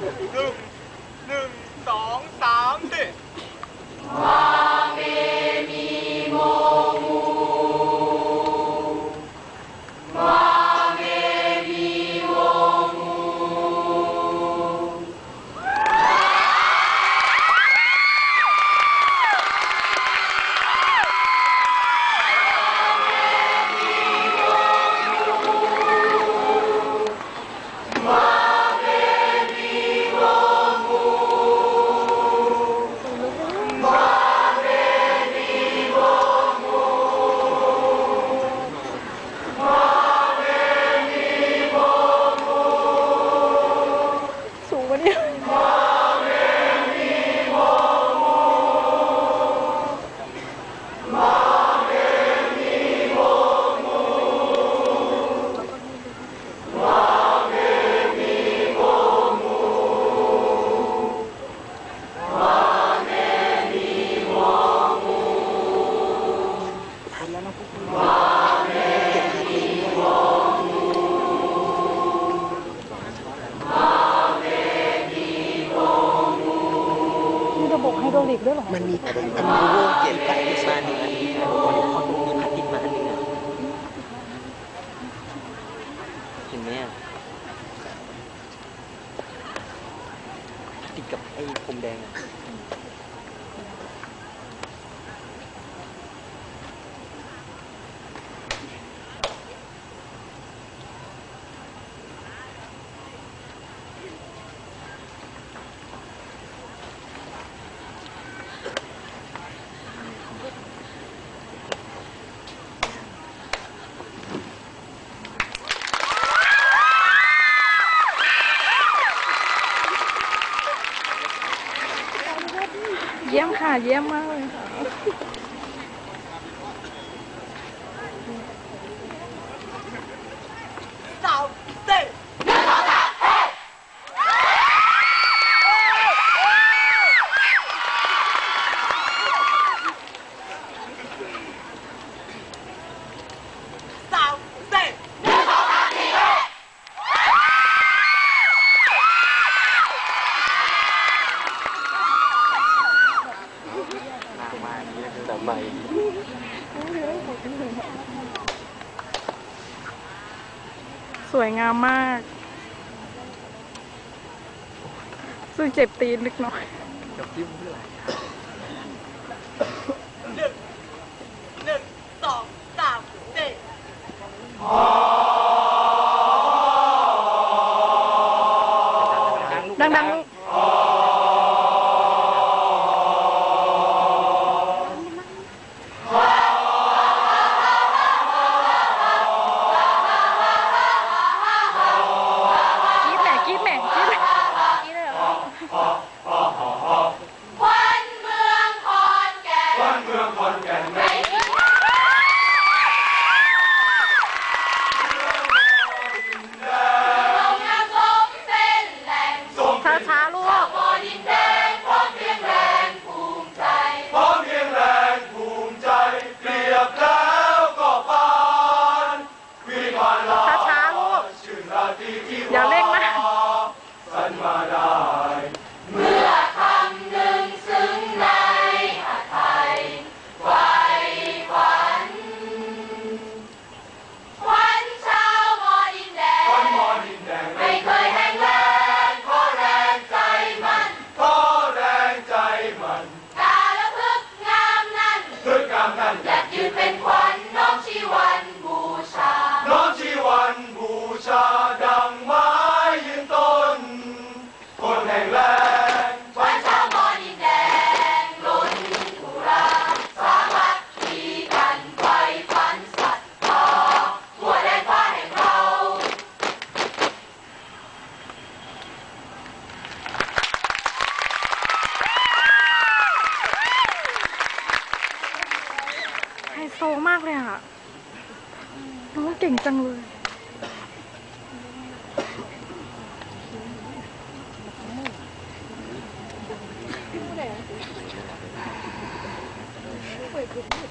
หนึ่งหนึ่งสองสามสี่ ด้วยหรอมันมีอันรู้เก็บไปมาหนึ่งอันนี้เขาดูมีพลาติดมาอันหนึ่งอะเห็นไหมอะติดกับไอ้ผมแดงอะ Lagi. ใหม่สวยงามมากซึ่งเจ็บตีนลึกหน่อย good news.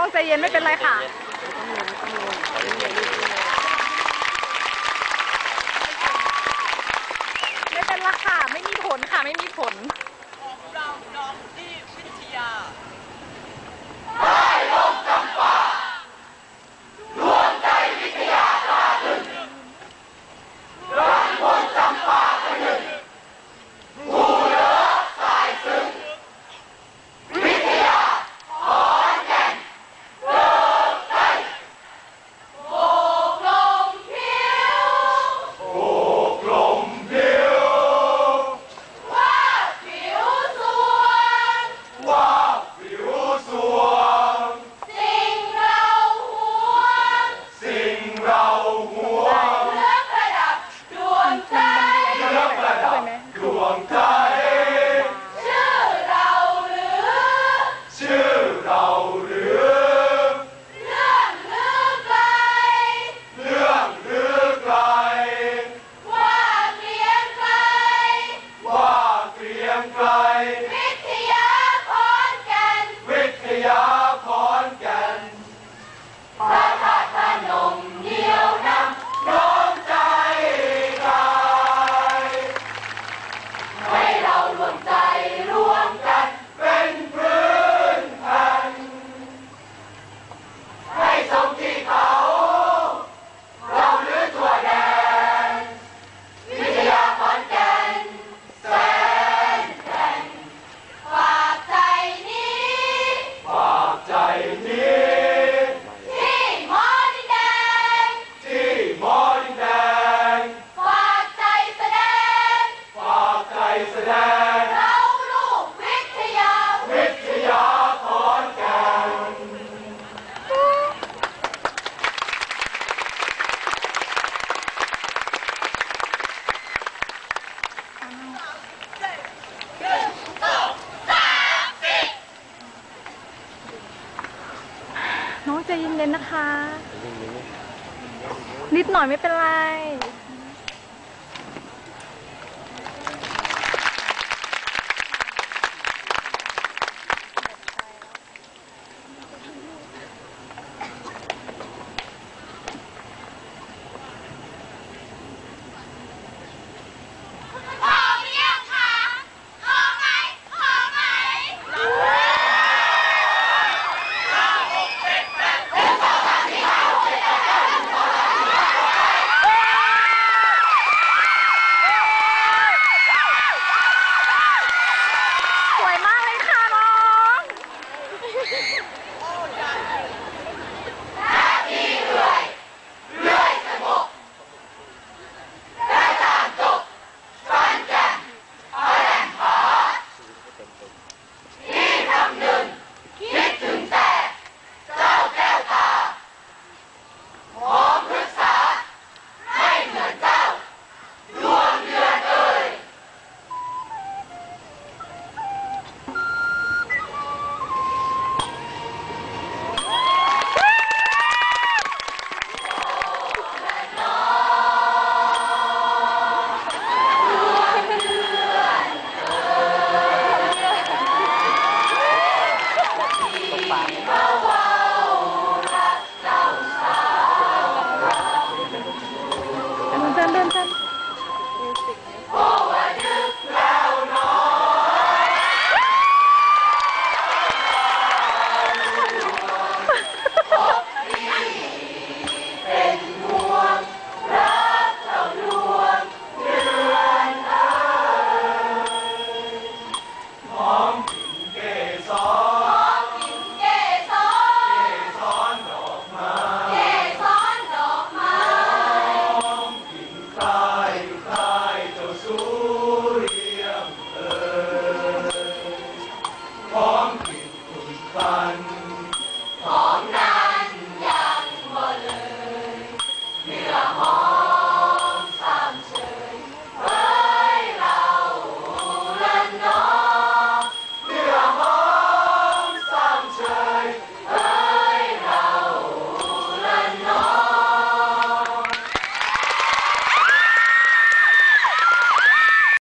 น้องใจเย็นไม่เป็นไรค่ะ long time. น่อยไม่เป็นไร